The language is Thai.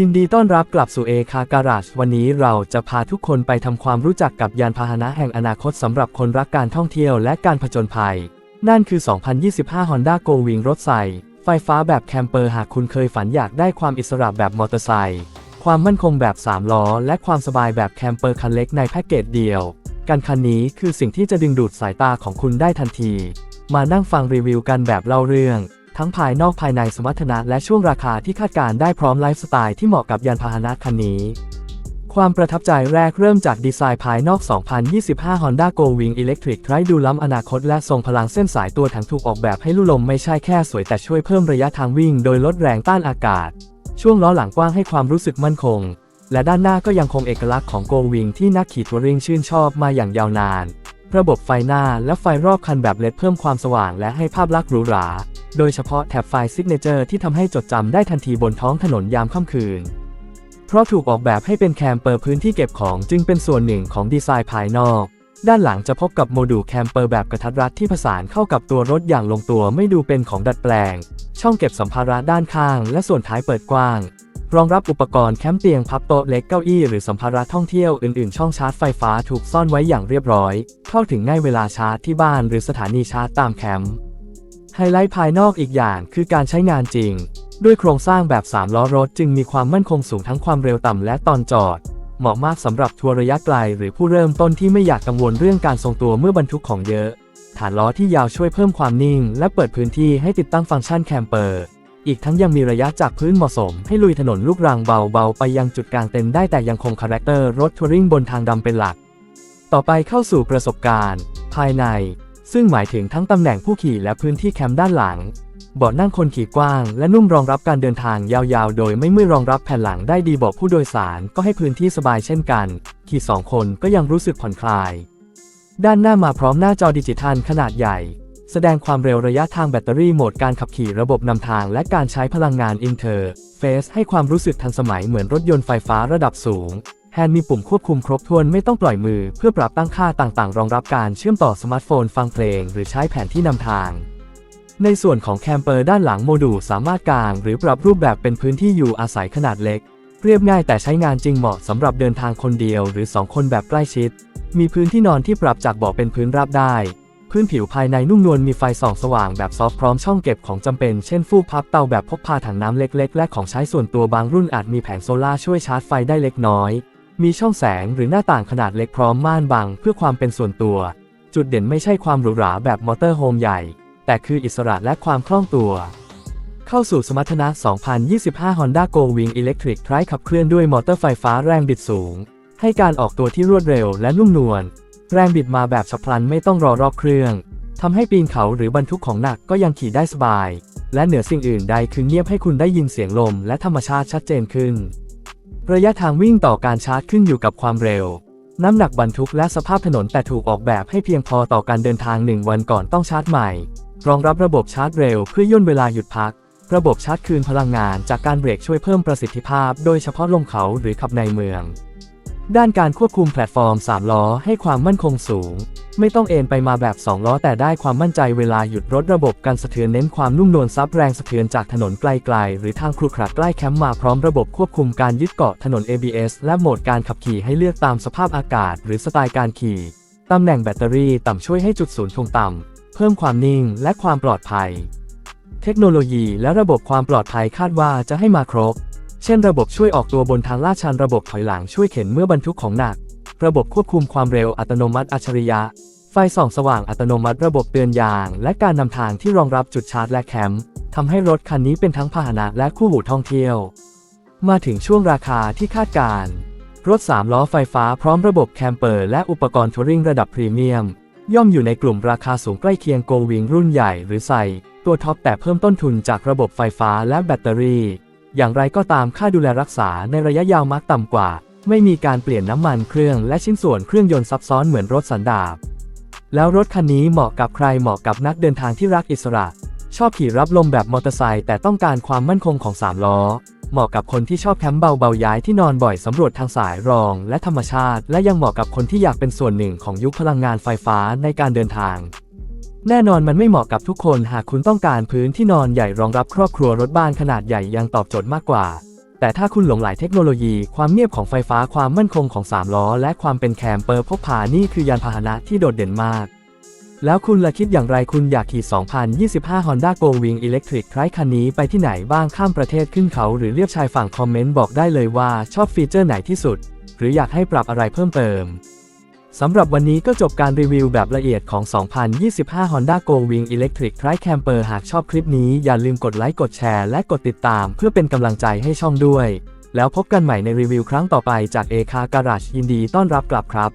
ยินดีต้อนรับกลับสู่เอคาการาชวันนี้เราจะพาทุกคนไปทำความรู้จักกับยานพาหนะแห่งอนาคตสำหรับคนรักการท่องเที่ยวและการผจญภัย นั่นคือ 2025 Honda Go Wing รถไฟไฟฟ้าแบบแคมเปอร์หากคุณเคยฝันอยากได้ความอิสระแบบมอเตอร์ไซค์ความมั่นคงแบบ 3 ล้อ และความสบายแบบแคมเปอร์คันเล็กในแพ็กเกจเดียว การคันนี้คือสิ่งที่จะดึงดูดสายตาของคุณได้ทันที มานั่งฟังรีวิวกันแบบเล่าเรื่อง ทั้งภายนอกภายในสมรรถนะและช่วงราคาที่คาดการได้พร้อมไลฟ์สไตล์ที่เหมาะกับยานพาหนะคันนี้ ความประทับใจแรกเริ่มจากดีไซน์ภายนอก 2025 Honda Go Wing Electric ไร้ดูล้ำอนาคตและทรงพลังเส้นสายตัวถังถูกออกแบบให้ลู่ลมไม่ใช่แค่สวยแต่ช่วยเพิ่มระยะทางวิ่งโดยลดแรงต้านอากาศ ช่วงล้อหลังกว้างให้ความรู้สึกมั่นคง และด้านหน้าก็ยังคงเอกลักษณ์ของ Go Wing ที่นักขี่ทัวริงชื่นชอบมาอย่างยาวนาน ระบบไฟหน้าและไฟรอบคันแบบเลดเพิ่มความสว่างและให้ภาพลักษณ์หรูหรา โดยเฉพาะแถบไฟซิกเนเจอร์ที่ทำให้จดจำได้ทันทีบนท้องถนนยามค่ำคืน เพราะถูกออกแบบให้เป็นแคมเปอร์พื้นที่เก็บของจึงเป็นส่วนหนึ่งของดีไซน์ภายนอก ด้านหลังจะพบกับโมดูลแคมเปอร์แบบกระทัดรัดที่ผสานเข้ากับตัวรถอย่างลงตัวไม่ดูเป็นของดัดแปลง ช่องเก็บสัมภาระด้านข้าง และส่วนท้ายเปิดกว้างรองรับอุปกรณ์แคมป์เตียงพับโต๊ะเล็กเก้าอี้หรือสัมภาระท่องเที่ยวอื่นๆ ช่องชาร์จไฟฟ้าถูกซ่อนไว้อย่างเรียบร้อย เข้าถึงง่ายเวลาชาร์จที่บ้านหรือสถานีชาร์จตามแคมป์ ไฮไลท์ภายนอกอีกอย่างคือการใช้งานจริง ด้วยโครงสร้างแบบ 3 ล้อรถจึงมีความมั่นคงสูงทั้งความเร็วต่ำและตอนจอด เหมาะมากสำหรับทัวร์ระยะไกล หรือผู้เริ่มต้นที่ไม่อยากกังวลเรื่องการทรงตัวเมื่อบรรทุกของเยอะ ฐานล้อที่ยาวช่วยเพิ่มความนิ่ง และเปิดพื้นที่ให้ติดตั้งฟังก์ชันแคมเปอร์ อีกทั้งยังมีระยะจากพื้นเหมาะสม ให้ลุยถนนลูกรังเบาๆไปยังจุดกลางเต็นท์ได้แต่ยังคงคาแรคเตอร์รถทัวริงบนทางดำเป็นหลัก ต่อไปเข้าสู่ประสบการณ์ ภายใน ซึ่งหมายถึงทั้งตำแหน่งผู้ขี่และพื้นที่แคมป์ด้านหลัง เบาะนั่งคนขี่กว้างและนุ่มรองรับการเดินทางยาวๆ โดยไม่เมื่อรองรับแผ่นหลังได้ดีบาะผู้โดยสารก็ให้พื้นที่สบายเช่นกัน ขี่สองคนก็ยังรู้สึกผ่อนคลาย ด้านหน้ามาพร้อมหน้าจอดิจิทัลขนาดใหญ่ แสดงความเร็วระยะทางแบตเตอรี่โหมดการขับขี่ระบบนำทางและการใช้พลังงานอินเทอร์เฟซให้ความรู้สึกทันสมัยเหมือนรถยนต์ไฟฟ้าระดับสูง แฮนด์มีปุ่มควบคุมครบถ้วนไม่ต้องปล่อยมือเพื่อปรับตั้งค่าต่างๆ รองรับการเชื่อมต่อสมาร์ทโฟนฟังเพลง หรือใช้แผนที่นำทาง ในส่วนของแคมเปอร์ด้านหลังโมดูลสามารถกาง หรือปรับรูปแบบเป็นพื้นที่อยู่อาศัยขนาดเล็ก เรียบง่ายแต่ใช้งานจริงเหมาะสำหรับเดินทางคนเดียว หรือ 2 คนแบบใกล้ชิด มีพื้นที่นอนที่ปรับจากเบาะเป็นพื้นราบได้ พื้นผิวภายในนุ่มนวลมีไฟส่องสว่างแบบซอฟต์พร้อมช่องเก็บของจำเป็นเช่นฟูกพับเตาแบบพกพาถังน้ำเล็ก ๆ และของใช้ส่วนตัวบางรุ่นอาจมีแผงโซล่าช่วยชาร์จไฟได้เล็กน้อย มีช่องแสงหรือหน้าต่างขนาดเล็กพร้อมม่านบังเพื่อความเป็นส่วนตัว จุดเด่นไม่ใช่ความหรูหราแบบมอเตอร์โฮมใหญ่ แต่คืออิสระและความคล่องตัว เข้าสู่สมรรถนะ 2025 Honda Go Wing Electric ไร้ขับเคลื่อนด้วยมอเตอร์ไฟฟ้าแรงบิดสูง ให้การออกตัวที่รวดเร็วและนุ่มนวล แรงบิดมาแบบฉับพลันไม่ต้องรอรอบเครื่องทำให้ปีนเขาหรือบรรทุกของหนักก็ยังขี่ได้สบาย และเหนือสิ่งอื่นใดคือเงียบให้คุณได้ยินเสียงลมและธรรมชาติชัดเจนขึ้น ระยะทางวิ่งต่อการชาร์จขึ้นอยู่กับความเร็ว น้ำหนักบรรทุกและสภาพถนนแต่ถูกออกแบบให้เพียงพอต่อการเดินทาง 1 วันก่อนต้องชาร์จใหม่ รองรับระบบชาร์จเร็วเพื่อย่นเวลาหยุดพัก ระบบชาร์จคืนพลังงานจากการเบรกช่วยเพิ่มประสิทธิภาพ โดยเฉพาะลงเขาหรือขับในเมือง ด้านการควบคุมแพลตฟอร์ม 3 ล้อให้ความมั่นคงสูง ไม่ต้องเอ็นไปมาแบบ 2 ล้อ แต่ได้ความมั่นใจเวลาหยุดรถระบบการสะเทือนเน้นความนุ่มนวลซับแรงสะเทือนจากถนนไกลๆ หรือทางครุขระใกล้แคมป์มาพร้อมระบบควบคุมการยึดเกาะถนน ABS และโหมดการขับขี่ให้เลือกตามสภาพอากาศ หรือสไตล์การขี่ตำแหน่งแบตเตอรี่ต่ำช่วยให้จุดศูนย์ถ่วงต่ำเพิ่มความนิ่งและความปลอดภัย เทคโนโลยีและระบบความปลอดภัยคาดว่าจะให้มาครบ เช่นระบบช่วยออกตัวบนทางลาดชันระบบถอยหลังช่วยเข็นเมื่อบรรทุกของหนัก ระบบควบคุมความเร็วอัตโนมัติอัจฉริยะ ไฟส่องสว่างอัตโนมัติระบบเตือนยาง และการนำทางที่รองรับจุดชาร์จและแคมป์ทำให้รถคันนี้เป็นทั้งพาหนะและคู่หูท่องเที่ยว มาถึงช่วงราคาที่คาดการรถ 3 ล้อไฟฟ้าพร้อมระบบแคมเปอร์และอุปกรณ์ทัวริงระดับพรีเมียม ย่อมอยู่ในกลุ่มราคาสูงใกล้เคียงโกวิงรุ่นใหญ่หรือใส่ตัวท็อปแต่เพิ่มต้นทุนจากระบบไฟฟ้าและแบตเตอรี่ อย่างไรก็ตามค่าดูแลรักษาในระยะยาวมักต่ำกว่า ไม่มีการเปลี่ยนน้ำมันเครื่องและชิ้นส่วนเครื่องยนต์ซับซ้อนเหมือนรถสันดาปแล้วรถคันนี้เหมาะกับใครเหมาะกับนักเดินทางที่รักอิสระ ชอบขี่รับลมแบบมอเตอร์ไซค์แต่ต้องการความมั่นคงของ 3 ล้อ เหมาะกับคนที่ชอบแคมป์เบาๆย้ายที่นอนบ่อยสำรวจทางสายรองและธรรมชาติ และยังเหมาะกับคนที่อยากเป็นส่วนหนึ่งของยุคพลังงานไฟฟ้าในการเดินทาง แน่นอนมันไม่เหมาะกับทุกคนหากคุณต้องการพื้นที่นอนใหญ่รองรับครอบครัวรถบ้านขนาดใหญ่ยังตอบโจทย์มากกว่า แต่ถ้าคุณหลงไหลเทคโนโลยี ความเงียบของไฟฟ้าความมั่นคงของ 3 ล้อ และความเป็นแคมเปอร์พกพานี่คือยานพาหนะที่โดดเด่นมาก แล้วคุณละคิดอย่างไรคุณอยากขี่ 2025 Honda Go Wing Electric ไคันนี้ไปที่ไหนบ้างข้ามประเทศขึ้นเขาหรือเรียบชายฝั่งคอมเมนต์บอกได้เลยว่าชอบฟีเจอร์ไหนที่สุด หรืออยากให้ปรับอะไรเพิ่มเติม สำหรับวันนี้ก็จบการรีวิวแบบละเอียดของ 2025 Honda Go Wing Electric Trike Camper หากชอบคลิปนี้อย่าลืมกดไลค์ กดแชร์ และกดติดตาม เพื่อเป็นกำลังใจให้ช่องด้วย แล้วพบกันใหม่ในรีวิวครั้งต่อไปจาก a อคาการาชยินดีต้อนรับกลับครับ